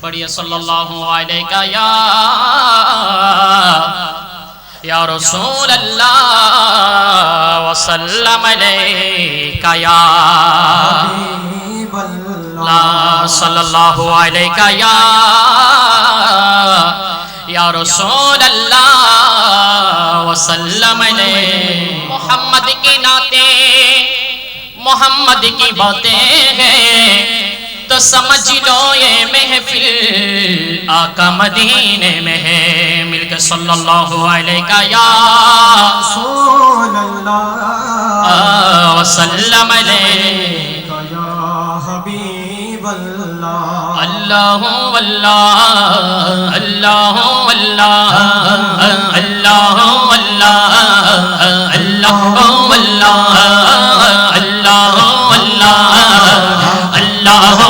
پڑھیے، صلی اللہ علیہ کا یا یا رسول اللہ وسلم علیہ کا یا صلی اللہ علیہ کا یا یا رسول اللہ وسلم علیہ۔ محمد کی ناتیں محمد کی باتیں ہیں۔ تو سمجھ لو یہ محفل آقا مدینے میں ہے مل کے صلی اللہ علیہ یا رسول اللہ وسلم علیہ یا حبیب اللہ اللہ اللہ اللہ اللہ اللہ اللہ اللہ اللہ اللہ اللہ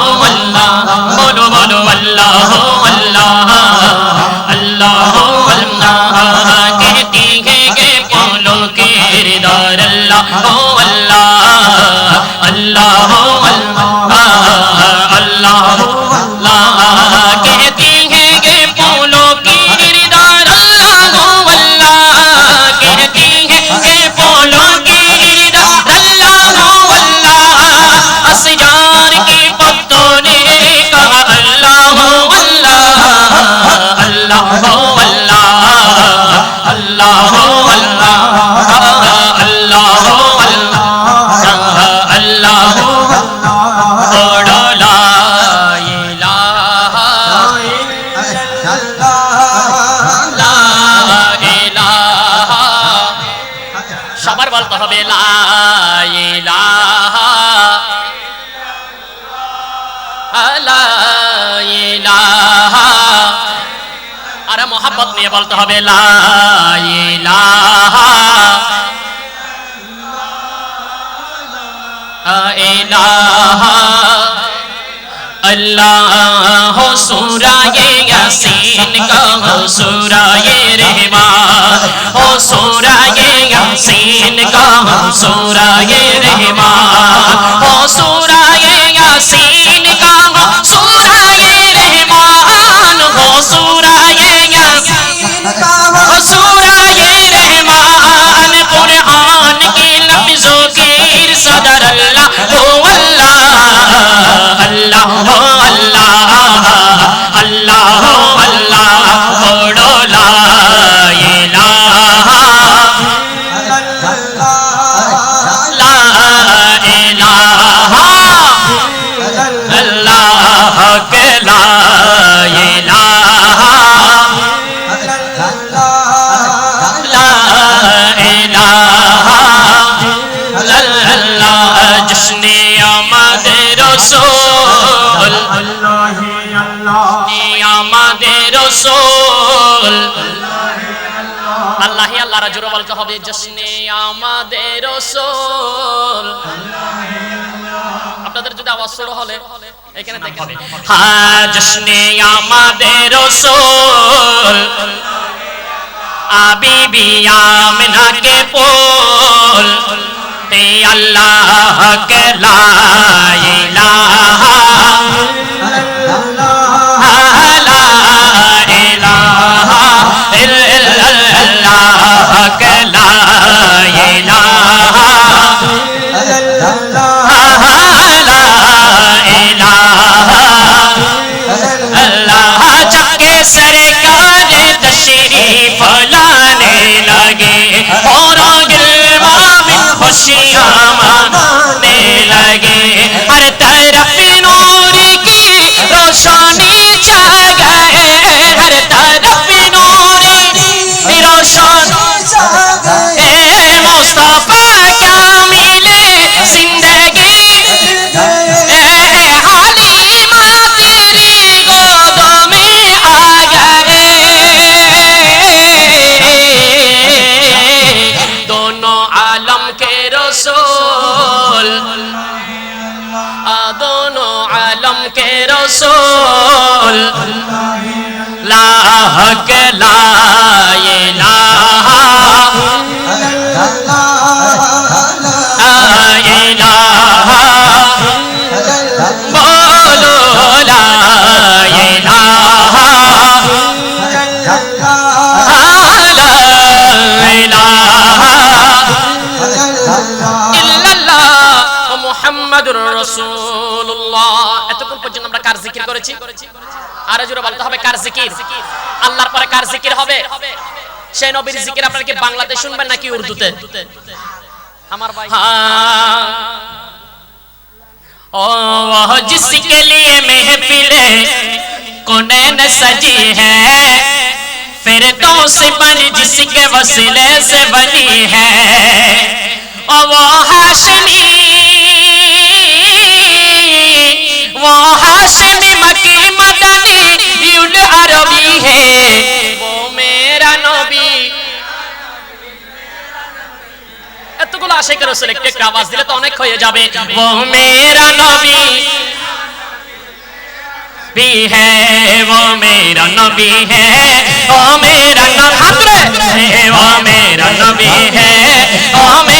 মোহাম্মদ নিয়ে বলতে হবে اللہ ہو سورا گے یاسین کا، ہو سورا یہ ہو سورا یہ یاسین کا سورا گے رہما ہو سورا یہ یاسین 好好 আল্লাহ আল্লাহ রাজুর বলতে হবে, জশ্নে আমাদের রসুল। আপনাদের যদি আওয়াজ ছোট হলে এখানে দেখতে হ্যাঁ জশ্নে আমাদের রসুল। আবিবি আমিনা কে পোল তে আল্লাহ কে লা ইলাহা کہلا রাসূলুল্লাহ এতক্ষণ পর্যন্ত আমরা কার জিকির করেছি আরো জোরে বলতে হবে কার জিকির আল্লাহর পরে কার জিকির হবে সেই নবীর জিকির আপনারা কি বাংলাতে শুনবেন নাকি উর্দুতে আমার ভাই ओ वह जिसके लिए महफिले कुनैन सजी है फिर तो से बनी जिसके वसीले से बनी है ओ वो हाशमी وہ حسن مکی مدن عربی ہے۔ وہ میرا نبی۔ بھی ہے وہ میرا نبی ہے۔ وہ میرا نبی۔ ہے وہ میرا نبی ہے۔ وہ میرا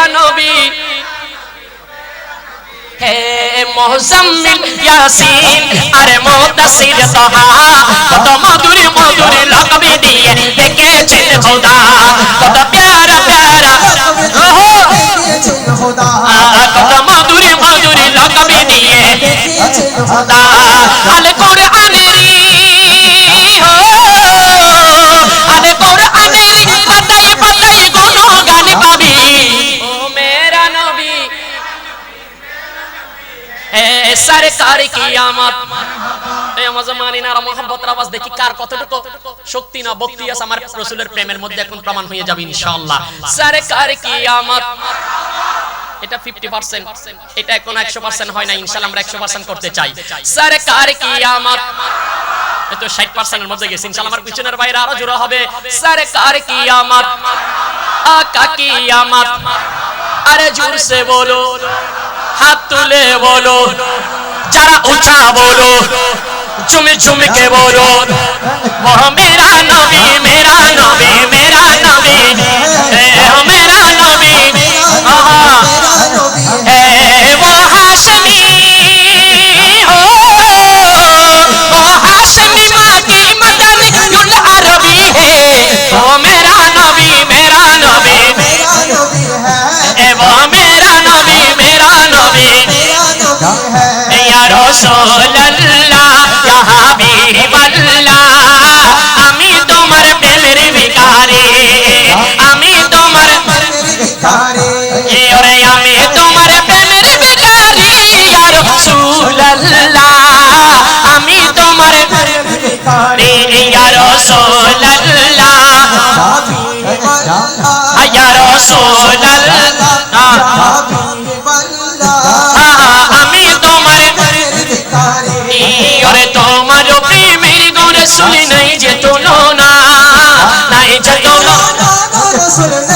মেরা নবী। হে মোহসাম্মিল ইয়াসিন, আরে মুদাসসির তাহা কত মধুর মধুর লকবি দিয়ে ডেকেছেন খোদা। কত প্যারা প্যারা ওহো ডেকেছেন খোদা কত মধুর মধুর লকবি দিয়ে ডেকেছেন খোদা। আল কোরআনেরই সরকার কিয়ামত। এই আমাদের মানিনার মোহাম্মতের আওয়াজ দেখি কার কতটুকু শক্তি না ভক্তি আছে, আমার রাসূলের প্রেমের মধ্যে এখন প্রমাণ হয়ে যাবে ইনশাআল্লাহ। কিয়ামত। এটা 50% এটা এখন 100% হয় না ইনশাআল্লাহ আমরা 100% করতে চাই। কিয়ামত। এতো 60% এর মধ্যে গেছে, ইনশাআল্লাহ আমার পিছনের বাইরে আরও জোরে হবে। কিয়ামত। আকা কিয়ামত। আরে জোর সে বলো। হাত তুলে বলো, যারা উঁচা বলো চুমি চুমিকে বলো? মেরা নবী মেরা নবী মেরা নবী رسول اللہ یا حبیب اللہ ہمی تمہر پیلر سوللا بدلا ہمیں تمری وکاری امی تم امت پین رکاری رسول لمح تمرے رسول لسل গুণ শুনি নাই যে তুলনা নাই যে তুলনা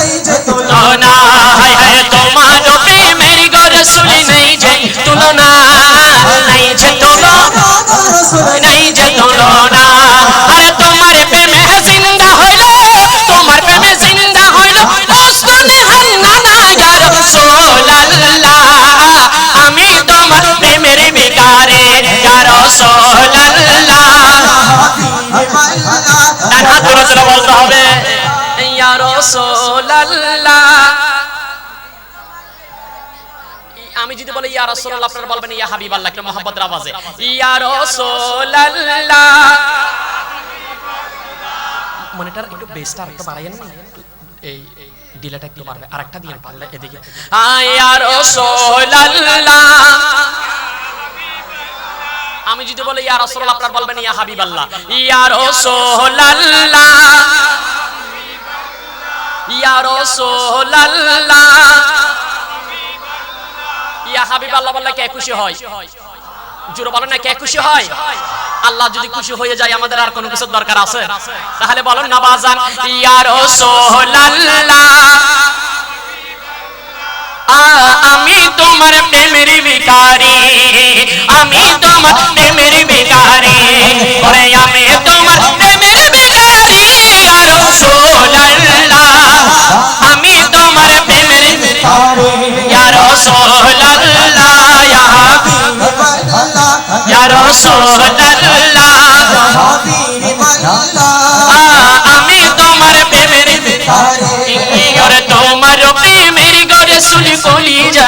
ইয়া রাসূলুল্লাহ আপনারা বলবেন ইয়া হাবিবাল্লাহ একটা আওয়াজে? ইয়া রাসূলুল্লাহ। মনিটর একটু বেসটা আরেকটু বাড়াইয়েন না? এই ডিলেটা একটু বাড়বে। আরেকটা দিয়ে পারলে এদিকে। ইয়া রাসূলুল্লাহ। আমি যদি বলি ইয়া রাসূলুল্লাহ আপনারা বলবেন ইয়া হাবিবাল্লাহ। ইয়া রাসূলুল্লাহ। ইয়া রাসূলুল্লাহ। ইয়া হাবিবাল্লাহ বললে কে খুশি হয়? জোরে বলেন না, কে খুশি হয়? আল্লাহ যদি খুশি হয়ে যায়, আমাদের আর কোনো কিছু দরকার আছে? তাহলে বলেন না, বাজান, ইয়া রাসূলুল্লাহ। আমি তোমার প্রেমের ভিখারি, আমি তোমার প্রেমের ভিখারি। ওরে, আমি তোমার আমি তোমার প্রেমের ওরে তোমার প্রেমের গরে শুনি কলি জাঙ্গার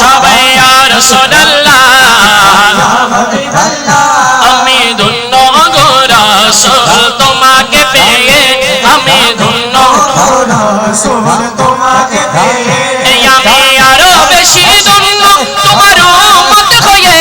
সবাই আমি ধন্য রাসূল তোমাকে পেয়ে। আমি ধন্য এই আমি আরও বেশি ধন্য, তোমার উম্মত হয়ে।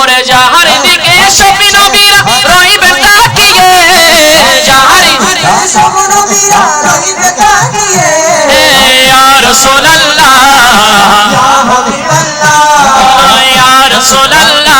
ওরে যাহার দিকে সবই নবীরা রইবে তাকিয়ে। যাহার ইয়া রাসূলুল্লাহ। ইয়া রাসূলুল্লাহ।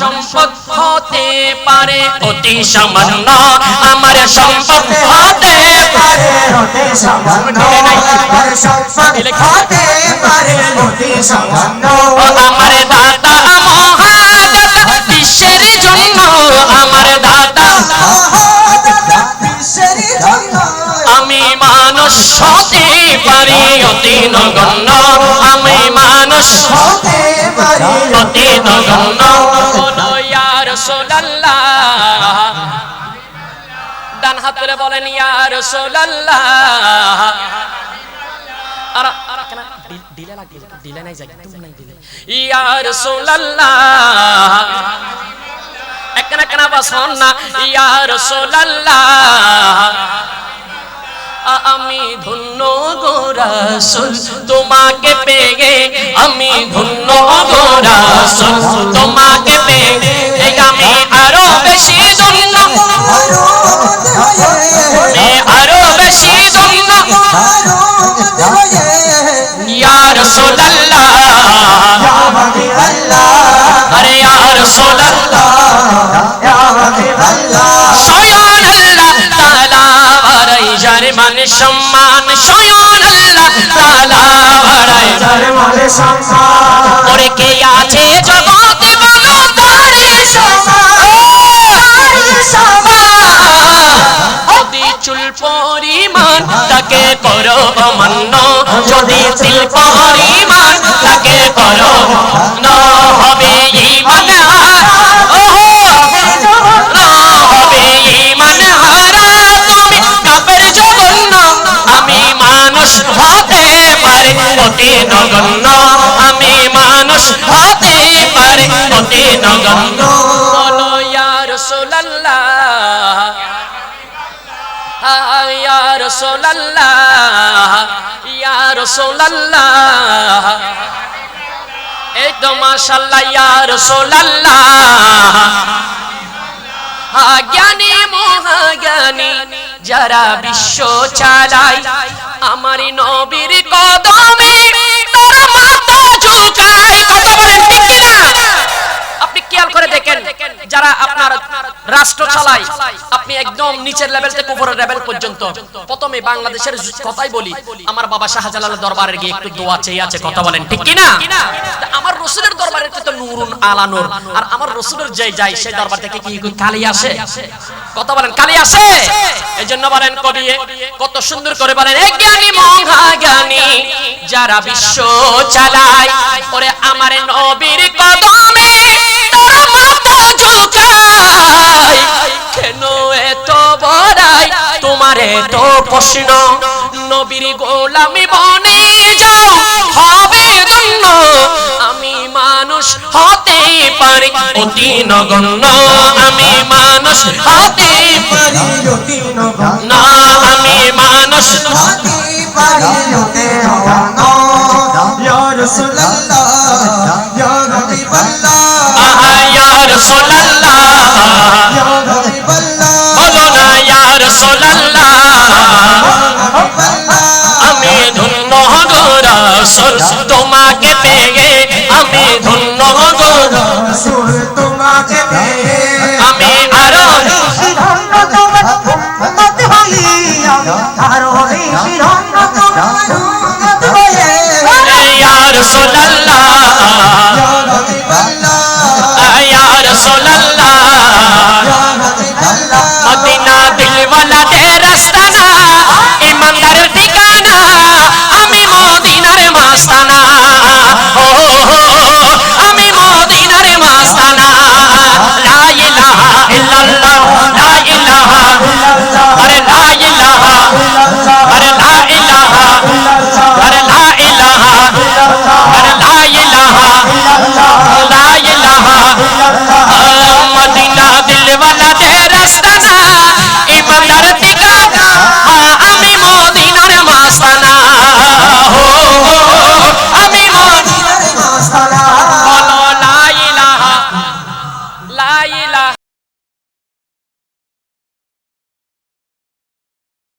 আমার সম্পদ হতে পারে অতি সামান্য। আমার সম্পদ হতে পারে অতি সামান্য। আমার দাতা মহাদাতা বিশ্বের জন্য। আমার দাতা আমি মানুষ হতে পারি অতি নগণ্য। আমি মানুষ হতে পারি অতি নগণ্য। রাসূলুল্লাহ। ডান হাত তুলে বলেন, ইয়া রাসূলুল্লাহ। আরা আরা কেন ডিল- ডিলে লাগে ডিলে নাই যায় তুমি নাই ডিলে রাসূলুল্লাহ। একনা একনা বাসন না? ইয়া রাসূলুল্লাহ। আ- আমি ধন্য গোরাসুল তোমাকে পেয়ে আমি ধন্য গোরাসুল তোমাকে পেয়ে আমি আরও বেশি ধন্য। আরও বেশি ধন্য। ইয়া রাসূলুল্লাহ। ইয়া হাবিবাল্লাহ আরে ইয়া রাসূলুল্লাহ। সম্মান স্বয়ং আল্লাহ তাআলা বাড়াই যার মনে সম্মান। ওরে কে আছে জগতে বলো তারে যদি চুল পরিমাণ তাকে করো অমান্য যদি তিল পরিমাণ তাকে করো ন রাসূলুল্লাহ, ইয়া রাসূলুল্লাহ। এই তো মাশাআল্লাহ, ইয়া রাসূলুল্লাহ। জ্ঞানী মহাজ্ঞানী যারা বিশ্ব চালায় আমার নবীর রাষ্ট্র চালায় আপনি একদম নিচের লেভেল থেকে উপরের লেভেল পর্যন্ত। প্রথমে বাংলাদেশের কথাই বলি। আমার বাবা শাহজালালের দরবারে গিয়ে একটু দোয়া চেয়ে আছে কথা বলেন ঠিক কি না আমার রসুলের দরবারে তো নুরুন আলা নূর আর আমার রসুলের যে যাই সেই দরবার থেকে কি কালি আসে? কথা বলেন কালি আসে? এই জন্য বলেন কবি কত সুন্দর করে বলেন এ জ্ঞানী মহা জ্ঞানী যারা বিশ্ব চালায় ওরে আমার নবীর কদমে তারা মাথা ঝুঁকায় তোমার এত প্রশ্ন, নবীর গোলামি বনে যাও, হবে ধন্য আমি মানুষ হতে পারি, অতি নগণ্য। আমি মানুষ হতে পারি, অতি নগণ্য। আমি মানুষ হতে পারি ইয়া রাসূলুল্লাহ, ইয়া হাবিবাল্লাহ। ইয়া রাসূলুল্লাহ।